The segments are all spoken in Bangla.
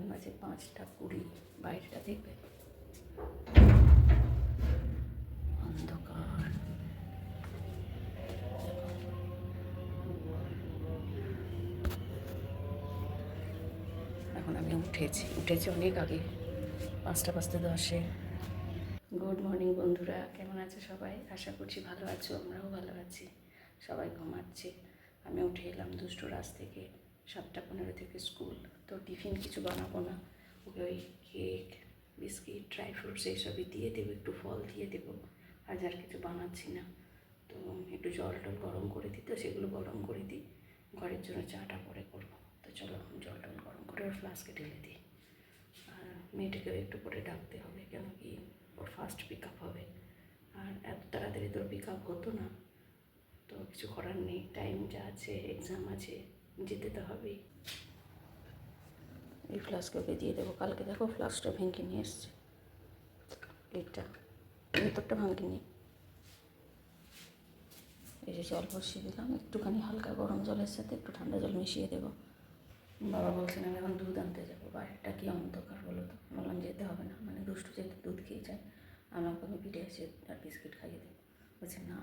এখন বাজে পাঁচটা কুড়ি, বাইরেটা দেখবে। অন্ধকার। এখন আমি উঠেছি। উঠেছি অনেক আগে, পাঁচটা পাঁচটা দশে। গুড মর্নিং বন্ধুরা, কেমন আছে সবাই? আশা করছি ভালো আছো, আমরাও ভালো আছি। সবাই ঘুমাচ্ছে। আমি উঠে এলাম দুষ্টু রাস থেকে। সাতটা পনেরো থেকে স্কুল। তো টিফিন কিছু বানাবো না। ওকে ওই কেক, বিস্কিট, ড্রাই ফ্রুটস এইসবই দিয়ে দেবো, একটু ফল দিয়ে দেবো। আজ আর কিছু বানাচ্ছি না। তো একটু জল টল গরম করে দিই তো, সেগুলো গরম করে দিই। ঘরের জন্য চাটা পরে করব। তো চলো এখন জল টল গরম করে ওর ফ্লাস্কে ঢেলে দিই। আর মেয়েটাকেও একটু পরে ডাকতে হবে, কেন কি ওর ফার্স্ট পিক আপ হবে। আর এত তাড়াতাড়ি তোর পিক আপ হতো না। তো কিছু করার নেই। টাইম যা আছে এক্সাম আছে। যেতে তো হবেই। এই ফ্লাস্ক ওকে দিয়ে দেবো, কালকে দেখো ফ্লাস্কটা ভেঙে নিয়ে এসছে। লিডটা ভেতরটা ভাঙিনি এই যে জল বসিয়ে দিলাম, একটুখানি হালকা গরম জলের সাথে একটু ঠান্ডা জল মিশিয়ে দেবো। বাবা বলছেন, আমি এখন দুধ আনতে যাব বাইরেটা কি অন্ধকার বলো তো? বললাম, যেতে হবে না মানে দুষ্টু যেতে দুধ খেয়ে যায় আমাকে আমি পিঠে এসে আর বিস্কিট খাইয়ে দেবো। বলছে, না।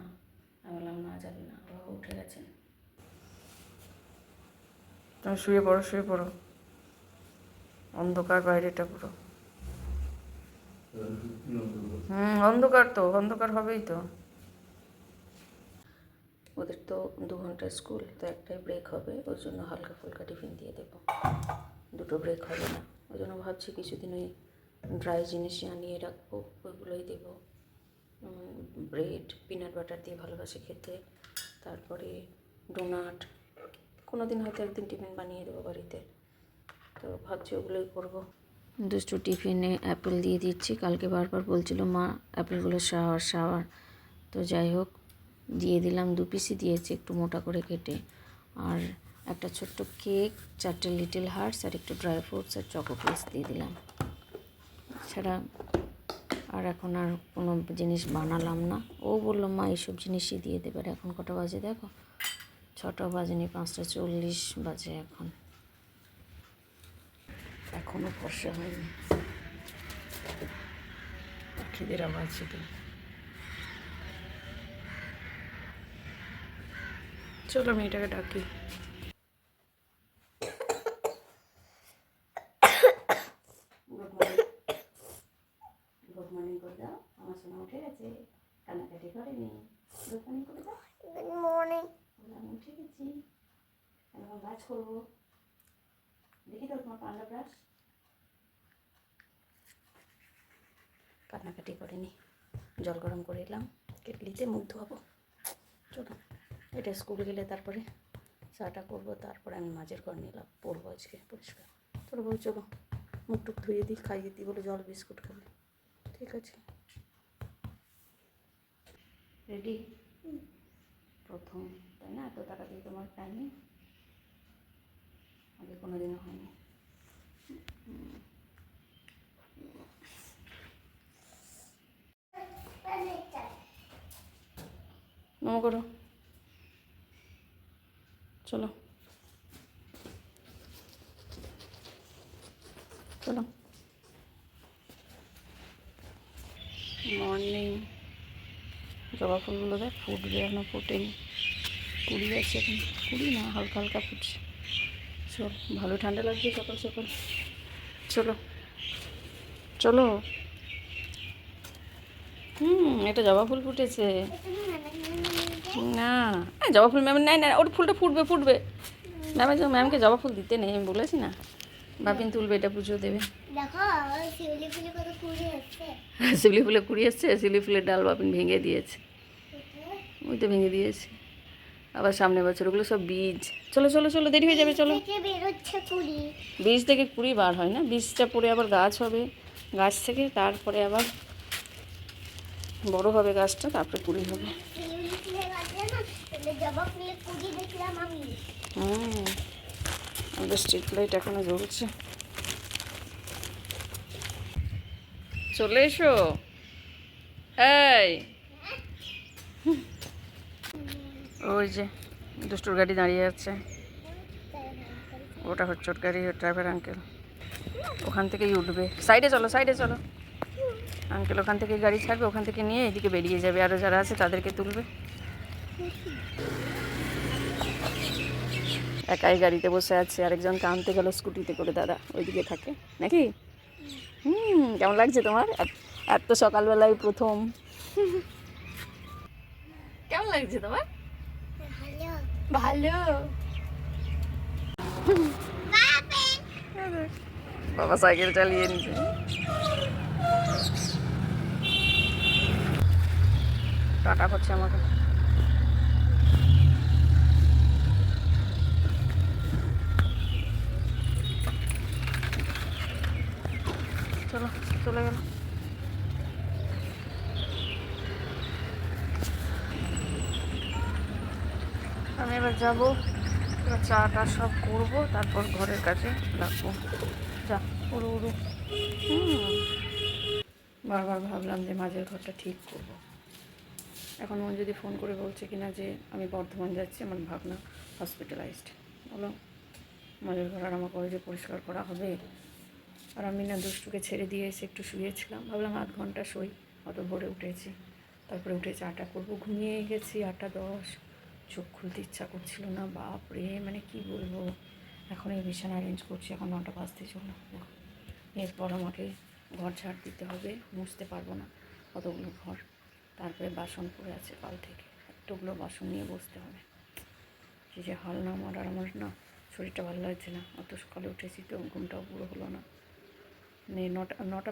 আমি বললাম না যাবে না, বাবা উঠে গেছেন। শুয়ে পড়ো শুয়ে পড়ো। অন্ধকার বাইরেটা পুরো। হুম, অন্ধকার তো, অন্ধকার হবেই তো। ওদের তো দু ঘণ্টা স্কুল, তো একটাই ব্রেক হবে, ওর জন্য হালকা ফুলকা টিফিন দিয়ে দেবো। দুটো ব্রেক হবে না। ওই জন্য ভাবছি কিছুদিন ওই ড্রাই জিনিসই আনিয়ে রাখব, ওইগুলোই দেবো। ব্রেড পিনাট বাটার দিয়ে ভালোবাসে খেতে। তারপরে ডোনাট কোনো দিন হয়তো একদিন টিফিন বানিয়ে দেবো বাড়িতে। তো ভাবছি ওগুলোই করব। দুষ্টু টিফিনে অ্যাপেল দিয়ে দিচ্ছি। কালকে বারবার বলছিল মা, অ্যাপেলগুলো শাওয়ার শাওয়ার তো যাই হোক, দিয়ে দিলাম। দু পিসই দিয়েছি একটু মোটা করে কেটে। আর একটা ছোট্ট কেক চারটে লিটল হার্টস আর একটু ড্রাই ফ্রুটস আর চকো পিস দিয়ে দিলাম। ছাড়া আর এখন আর কোনো জিনিস বানালাম না। ও বলল, মা, এইসব জিনিসই দিয়ে দেবে। আর এখন কটা বাজে, দেখো? ছটা বাজেনি পাঁচটা চল্লিশ বাজে এখন। এখনও ফর্সা হয়নি। পাখিদের আওয়াজ তো চলো মেয়েটাকে ডাকি। গুড মর্নিং গুড মর্নিং করে দাও আমার সোনা উঠে গেছে। কান্নাকাটি করেনি গুড মর্নিং করে দাও গুড মর্নিং বললাম উঠে গেছি এখন গাছ করব দেখি তো তোমার পান্ডা ব্রাশ করেনি জল গরম করে এলাম, কেটলিতে মুখ ধোয়াবো। চলো, এটা স্কুল গেলে তারপরে চাটা করব, তারপরে আমি মাঝের ঘর নিলাম পড়ব আজকে পরিষ্কার। তোর বল চলো, মুখ টুক ধুয়ে দিই, খাইয়ে দিই, বলে জল, বিস্কুট খাবে। ঠিক আছে? রেডি প্রথম, তাই না? এত দিয়ে তোমার টাইমে আগে কোনো দিনও হয়নি। নমো করো। চলো। চলো। মর্নিং জবা ফুলগুলো দেখ, ফুটবে এখনও ফোটেনি। কুড়ি আছে এখন। কুড়ি না, হালকা হালকা ফুটছে। চল, ভালো ঠান্ডা লাগছে সকাল সকাল। চলো। চলো। হুম এটা জবা ফুল ফুটেছে। না জবা ফুল ম্যাম নেয় না ওর ফুলটা ফুটবে ফুটবে। ম্যামের ম্যামকে জবা ফুল দিতে নেই আমি বলেছি না। বাপিন তুলবে এটা পুজো দেবে। শিউলি ফুলি কুড়ি এসছে। শিউলি ফুলের ডাল বাপিন ভেঙে দিয়েছে। ওই তো ভেঙে দিয়েছে। আবার সামনে বছর ওগুলো সব বীজ। চলো চলো চলো দেরি হয়ে যাবে চলো। বীজ থেকে কুড়ি। বার হয় না বীজটা পরে আবার গাছ হবে। গাছ থেকে তারপরে আবার বড় হবে গাছটা, তারপরে কুড়ি হবে। হুম আমাদের স্ট্রিট লাইট এখনও জ্বলছে। চলে এসো। এই। ওই যে, দুষ্টুর গাড়ি দাঁড়িয়ে আছে। ওটা হচ্ছে ওর গাড়ি ড্রাইভার আঙ্কেল ওখান থেকেই উঠবে। সাইডে চলো সাইডে চলো। আঙ্কেল ওখান থেকে গাড়ি ছাড়বে ওখান থেকে নিয়ে এদিকে বেরিয়ে যাবে। আরও যারা আছে তাদেরকে তুলবে। একাই গাড়িতে বসে আছে। আরেকজনকে আনতে গেল স্কুটিতে করে দাদা ওইদিকে থাকে। নাকি? হুম কেমন লাগছে তোমার? এত- সকালবেলায় প্রথম। কেমন লাগছে তোমার? ভালো। ভালো। বাবা সাইকেল চালিয়ে নিচ্ছে টাটা করছে আমাকে চলো, চলে গেল আমি এবার যাব চা টা সব করব, তারপর ঘরের কাছে রাখব যা, উড়ু উড়ু। বারবার ভাবলাম যে মাঝের ঘরটা ঠিক করব। এখন মন যদি ফোন করে বলছে কিনা যে আমি বর্ধমান যাচ্ছি, আমার ভাবনা হসপিটালাইজড বলো মাঝের ঘর আর ওই যে পরিষ্কার করা হবে। আর আমি না দুষ্টুকে ছেড়ে দিয়ে এসে একটু শুয়েছিলাম। ভাবলাম আধ ঘণ্টা শুই, অত ভোরে উঠেছি। তারপরে উঠে চাটা করব। ঘুমিয়ে গেছি, আটটা দশ। চোখ খুলতে ইচ্ছা করছিল না বাপ রে মানে কি বলব? এখন এই বিছানা অ্যারেঞ্জ করছি, এখন নটা বাজতে চলো এরপর আমাকে ঘর ঝাড় দিতে হবে, মুছতে পারব না। কতগুলো ঘর। তারপরে বাসন পড়ে আছে কাল থেকে। এতগুলো বাসন নিয়ে বসতে হবে। কি যে হাল না আমার আর আমার না শরীরটা ভালো লাগছে না। অত সকালে উঠেছি তো ঘুমটাও পুরো হলো না। মানে নটা নটা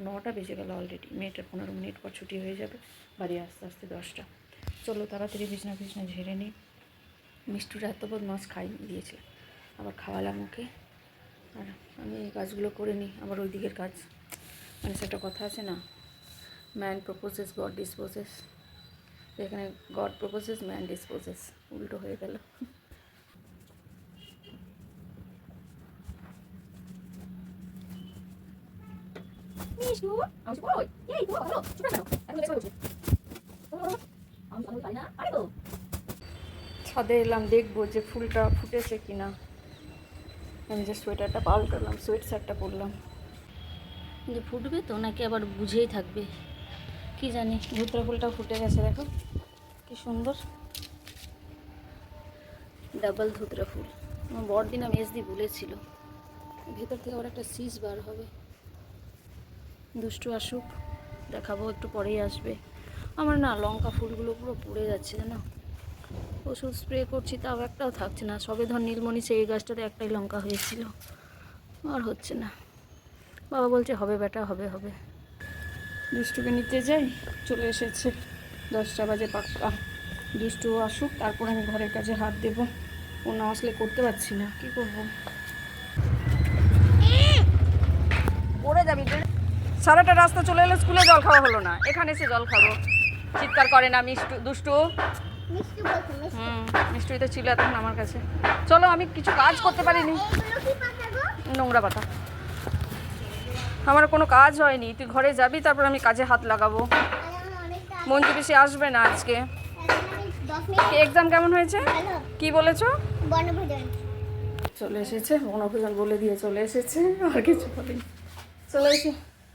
নটা বেজে গেল অলরেডি মেয়েটার পনেরো মিনিট পর ছুটি হয়ে যাবে। বাড়ি আস্তে আস্তে দশটা। চলো তাড়াতাড়ি বিছনা বিছনা ঝেড়ে নিই। মিষ্টুরা এত বোধ মাছ খাই দিয়েছিল। আবার খাওয়ালাম ওকে। আর আমি এই কাজগুলো করে নিই। আবার ওই দিকের কাজ। মানে সেটা কথা আছে না। ম্যান প্রপোজেস গড ডিসপোজেস এখানে গড প্রপোজেস ম্যান ডিসপোজেস উল্টো হয়ে গেল। কেন ছাদে এলাম, দেখব যে ফুলটা ফুটেছে কি না আমি যে সোয়েটারটা পাল্টালাম সোয়েট শার্টটা পরলাম। যে ফুটবে তো, নাকি আবার বুঝেই থাকবে। কি জানি ধুতরা ফুলটা ফুটে গেছে, দেখো। কি সুন্দর। ডাবল ধুতরা ফুল। আমার বড়দিন আমি এসদি বলেছিল। ভেতর থেকে আবার একটা সিজ বার হবে। দুষ্টু আসুক, দেখাবো, একটু পরেই আসবে। আমার না লঙ্কা ফুলগুলো পুরো পুড়ে যাচ্ছে, জানো? ওষুধ স্প্রে করছি, তাও একটাও থাকছে না। সবে ধর নীলমণি, সেই গাছটাতে একটাই লঙ্কা হয়েছিল। আর হচ্ছে না। বাবা বলছে, হবে বেটা, হবে হবে। দুষ্টুকে নিতে যাই চলে এসেছে। দশটা বাজে পাক্কা। দুষ্টু আসুক তারপর আমি ঘরের কাছে হাত দেবো। ও না আসলে করতে পারছি না কি করব? পড়ে যাবি সারাটা রাস্তা চলে এলো স্কুলে জল খাওয়া হলো না। এখানে এসে জল খাব। চিৎকার করে না মিষ্টু দুষ্টু? মিষ্টি হুম মিষ্টুই তো ছিল এখন আমার কাছে। চলো আমি কিছু কাজ করতে পারিনি। এইগুলো কি পাতা গো? নোংরা পাতা। আমার কোনো কাজ হয়নি। তুই ঘরে যাবি তারপর আমি কাজে হাত লাগাবো। মঞ্জু পিসি আসবে না আজকে। এক্সাম কেমন হয়েছে? কি বলেছ? চলে এসেছে বনভোজন বলে দিয়ে চলে এসেছে আর কিছু বলেনি। চলে এসে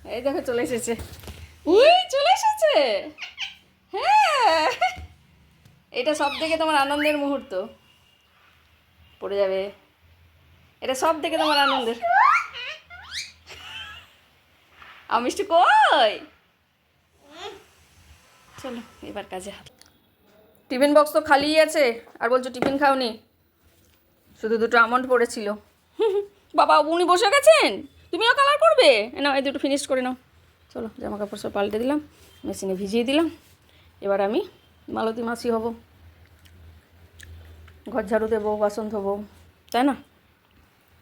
এই দেখো চলে এসেছে। উই চলে এসেছে! হ্যাঁ! এটা সব থেকে তোমার আনন্দের মুহূর্ত। পড়ে যাবে। এটা সব থেকে তোমার আনন্দের। আমি মিষ্টি কই? চলো এবার কাজে হাত টিফিন বক্স তো খালিই আছে আর বলছো টিফিন খাওনি? শুধু দুটো আমন্ড পড়েছিল। বাবা উনি বসে গেছেন? তুমিও কালার করবে নাও এই দুটো ফিনিশ করে নাও। চলো জামা কাপড় সব পাল্টে দিলাম মেশিনে ভিজিয়ে দিলাম। এবার আমি মালতী মাসি হব। ঘর ঝাড়ু দেবো বাসন ধোবো তাই না?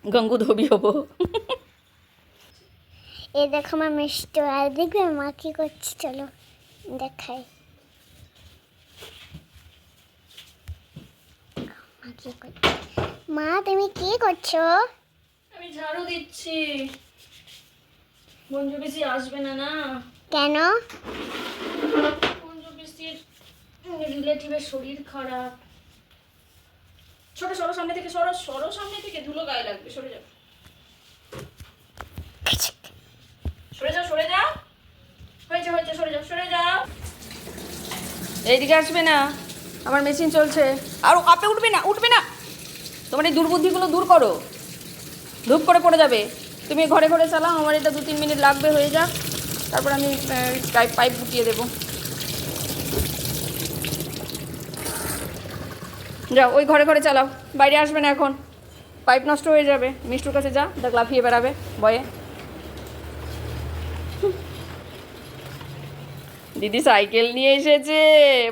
গঙ্গু ধোবি হব। এই দেখো আমার মিষ্টি আর দেখবে মা কি করছে চলো দেখাই। মা কি করছে? মা তুমি কি করছ? আমি ঝাড়ু দিচ্ছি। বন্ধু বেশি আসবে না না? কেন? মঞ্জু পিসির রিলেটিভের শরীর খারাপ। ছোট সরো সামনে থেকে সরো সরো সামনে থেকে ধুলো গায়ে লাগবে সরে যাবে সরে যাও সরে যাও। হয়েছে হয়েছে, সরে যাও সরে যাও। এইদিকে আসবে না। আমার মেশিন চলছে। আর আপে উঠবে না উঠবে না। তোমার এই দুর্বুদ্ধিগুলো দূর করো। ধূপ করে পড়ে যাবে। তুমি ঘরে ঘরে চালাও, আমার এটা দু তিন মিনিট লাগবে, হয়ে যাক। তারপর আমি পাইপ ফুটিয়ে দেবো। যাও, ওই ঘরে ঘরে চালাও। বাইরে আসবে না এখন। পাইপ নষ্ট হয়ে যাবে। মিষ্টুর কাছে যা, দেখ লাফিয়ে বেড়াবে বয়ে দিদি সাইকেল নিয়ে এসেছে।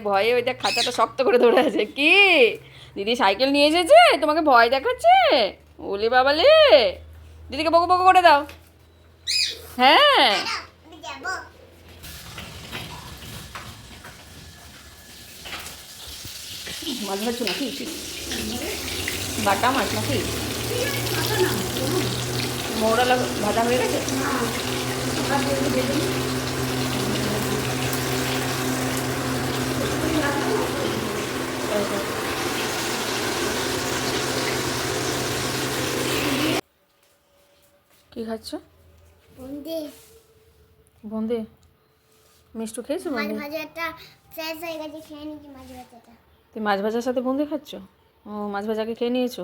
ভয়ে ওই দেখ খাঁচাটা শক্ত করে ধরে আছে। কি? দিদি সাইকেল নিয়ে এসেছে? তোমাকে ভয় দেখাচ্ছে? ওলে বাবালে। দিদিকে বকো বকো করে দাও। হ্যাঁ। নাকি? বাটা মাছ নাকি? মৌরালা ভাজা হয়ে গেছে? কি খাচ্ছ? বন্দি বন্দে মিষ্টু খেয়েছো মাছ ভাজাটা শেষ হয়ে গেছে খেয়ে নিচ্ছি মাছ ভাজাটা। তুই মাছ ভাজার সাথে বন্দি খাচ্ছ? ও মাছ ভাজাকে খেয়ে নিয়েছো?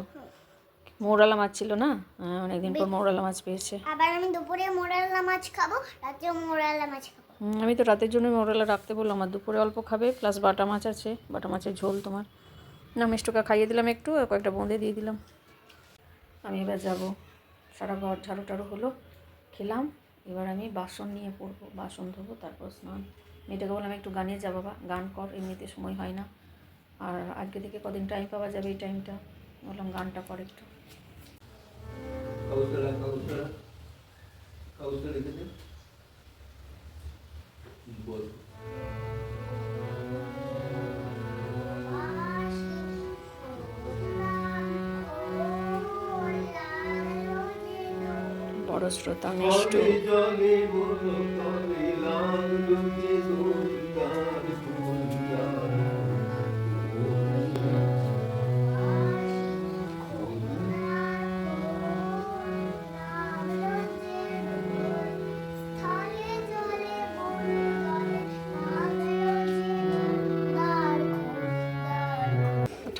মৌরালা মাছ ছিল না? হ্যাঁ অনেকদিন পর মৌরালা মাছ পেয়েছে। আবার আমি দুপুরে মোরালা মাছ খাব রাতেও মোরালা মাছ খাব। আমি তো রাতের জন্য মৌরালা রাখতে বললাম, আর দুপুরে অল্প খাবে প্লাস বাটা মাছ আছে, বাটা মাছের ঝোল তোমার। না, মিষ্টুকে খাইয়ে দিলাম একটু, আর কয়েকটা বোঁদে দিয়ে দিলাম। আমি এবার যাব। সারা ঘর ঝাড়ু টাড়ু হলো, খেলাম, এবার আমি বাসন নিয়ে পড়ব, বাসন ধোবো, তারপর স্নান। মেয়েটাকে বললাম, একটু গানে যা বাবা, গান কর, এমনিতে সময় হয় না। আর আজকে থেকে কদিন টাইম পাওয়া যাবে এই টাইমটা বললাম, গানটা কর একটু। বল। বড় শ্রোতা মিষ্টু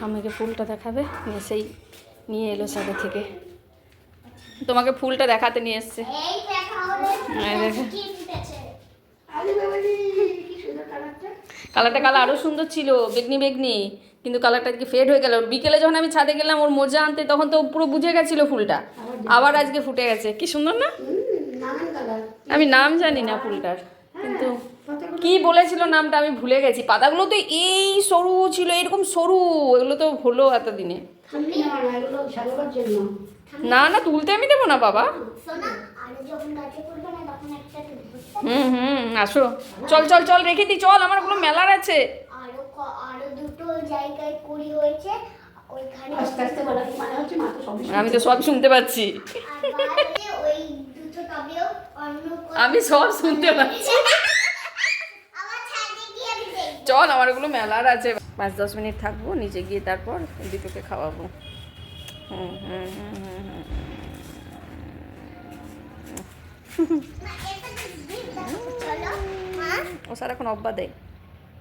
ঠাম্মিকে ফুলটা দেখাবে নিয়ে সেই নিয়ে এলো সাথে থেকে। তোমাকে ফুলটা দেখাতে নিয়ে এসছে। কালারটা কালার আরও সুন্দর ছিল বেগনি বেগনি। কিন্তু কালারটা আজকে ফেড হয়ে গেল। বিকেলে যখন আমি ছাদে গেলাম ওর মোজা আনতে তখন তো পুরো বুঝে গেছিল ফুলটা। আবার আজকে ফুটে গেছে। কি সুন্দর না? আমি নাম জানি না ফুলটার কিন্তু কি বলেছিল নামটা আমি ভুলে গেছি। পাতাগুলো তো এই সরু ছিল এরকম সরু এগুলো তো হলো এতদিনে। না না তুলতে আমি দেবো না বাবা। শোনা আর যখন গাছে করবে না তখন একটা তুলবে হুম হুম আসো। চল চল চল রেখে দি চল আমার কোনো মেলার আছে। আরও ক- আরও দুটো জায়গায় কুড়ি হয়েছে ওইখানে আমি তো সব শুনতে পাচ্ছি। আর বাড়িতে ওই দুটো টবেও অন্য ক- আমি সব শুনতে পাচ্ছি আমার ছাদে গিয়ে আমি দেখব চল আমার ওগুলো মেলার আছে। পাঁচ দশ মিনিট থাকব নিচে গিয়ে তারপর দুটোকে খাওয়াবো। হুম হুম হুম হুম ও সারাক্ষণ অব্বা দেয়।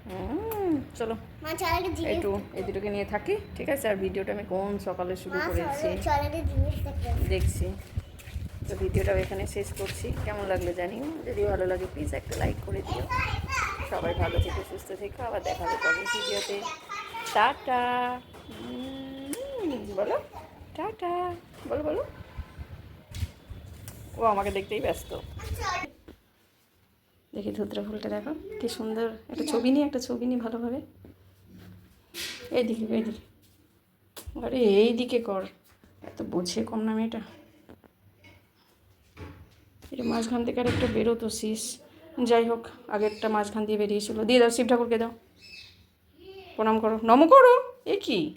হুম, চলো। একটু এই দুটোকে নিয়ে থাকি ঠিক আছে? আর ভিডিওটা আমি কোন সকালে শুরু করেছি? দেখছি। তো ভিডিওটা এখানে শেষ করছি। কেমন লাগল জানিও? যদি ভালো লাগে প্লিজ একটা লাইক করে দিও। সবাই ভালো থেকো সুস্থ থেকো, আবার দেখা হবে পরের ভিডিওতে। টাটা। বলো। টাটা। বলো বলো। ও আমাকে দেখতেই ব্যস্ত। দেখি ধুতরা ফুলটা দেখো, কি সুন্দর। একটা ছবি নিয়ে, একটা ছবি নিয়ে ভালোভাবে। এইদিকে এইদিকে। আরে, এইদিকে কর। এত বোঝে কম না মেয়েটা। এটা মাঝখান থেকে আর একটা বেরোতো, শীষ। যাই হোক, আগেরটা মাঝখান দিয়ে বেরিয়েছিল দিয়ে দাও, শিব ঠাকুরকে দাও। প্রণাম করো। নম করো। এ কি?